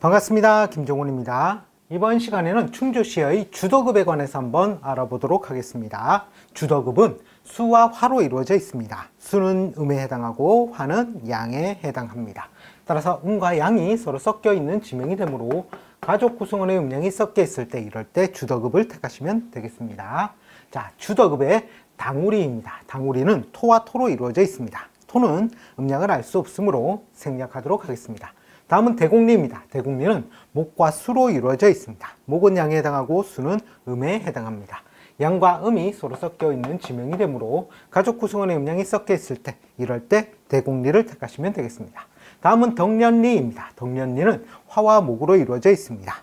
반갑습니다. 김종훈입니다. 이번 시간에는 충주시의 주도급에 관해서 한번 알아보도록 하겠습니다. 주도급은 수와 화로 이루어져 있습니다. 수는 음에 해당하고 화는 양에 해당합니다. 따라서 음과 양이 서로 섞여 있는 지명이 되므로 가족 구성원의 음량이 섞여 있을 때 이럴 때 주도급을 택하시면 되겠습니다. 자, 주도급의 당우리입니다. 당우리는 토와 토로 이루어져 있습니다. 토는 음량을 알 수 없으므로 생략하도록 하겠습니다. 다음은 대공리입니다. 대공리는 목과 수로 이루어져 있습니다. 목은 양에 해당하고 수는 음에 해당합니다. 양과 음이 서로 섞여 있는 지명이 되므로 가족 구성원의 음량이 섞여 있을 때 이럴 때 대공리를 택하시면 되겠습니다. 다음은 덕년리입니다. 덕년리는 화와 목으로 이루어져 있습니다.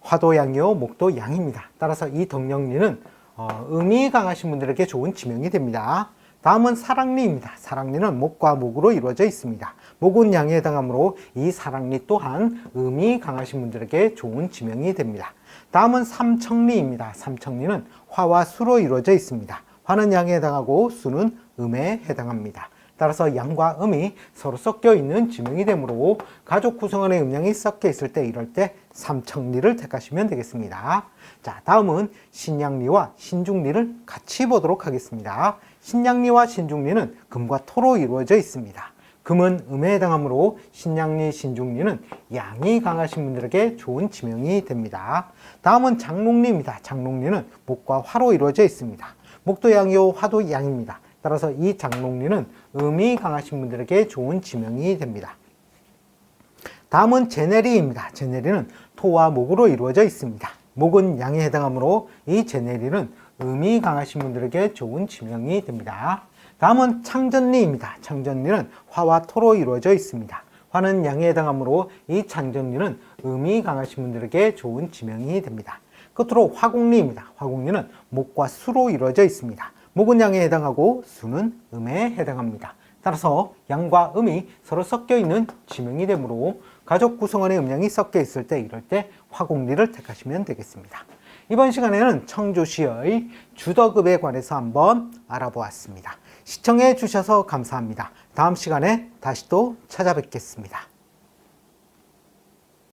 화도 양이요 목도 양입니다. 따라서 이 덕년리는 어, 음이 강하신 분들에게 좋은 지명이 됩니다. 다음은 사랑리입니다. 사랑리는 목과 목으로 이루어져 있습니다. 목은 양에 해당하므로 이 사랑리 또한 음이 강하신 분들에게 좋은 지명이 됩니다. 다음은 삼청리입니다. 삼청리는 화와 수로 이루어져 있습니다. 화는 양에 해당하고 수는 음에 해당합니다. 따라서 양과 음이 서로 섞여 있는 지명이 되므로 가족 구성원의 음량이 섞여 있을 때 이럴 때 삼청리를 택하시면 되겠습니다. 자, 다음은 신양리와 신중리를 같이 보도록 하겠습니다. 신양리와 신중리는 금과 토로 이루어져 있습니다. 금은 음에 해당하므로 신양리, 신중리는 양이 강하신 분들에게 좋은 지명이 됩니다. 다음은 장롱리입니다. 장롱리는 목과 화로 이루어져 있습니다. 목도 양이요, 화도 양입니다. 따라서 이 장롱리는 음이 강하신 분들에게 좋은 지명이 됩니다. 다음은 제네리입니다. 제네리는 토와 목으로 이루어져 있습니다. 목은 양에 해당하므로 이 제네리는 음이 강하신 분들에게 좋은 지명이 됩니다. 다음은 창전리입니다. 창전리는 화와 토로 이루어져 있습니다. 화는 양에 해당하므로 이 창전리는 음이 강하신 분들에게 좋은 지명이 됩니다. 끝으로 화공리입니다. 화공리는 목과 수로 이루어져 있습니다. 목은 양에 해당하고 수는 음에 해당합니다. 따라서 양과 음이 서로 섞여 있는 지명이 되므로 가족 구성원의 음량이 섞여 있을 때 이럴 때 화공리를 택하시면 되겠습니다. 이번 시간에는 청주시의 주도급에 관해서 한번 알아보았습니다. 시청해 주셔서 감사합니다. 다음 시간에 다시 또 찾아뵙겠습니다.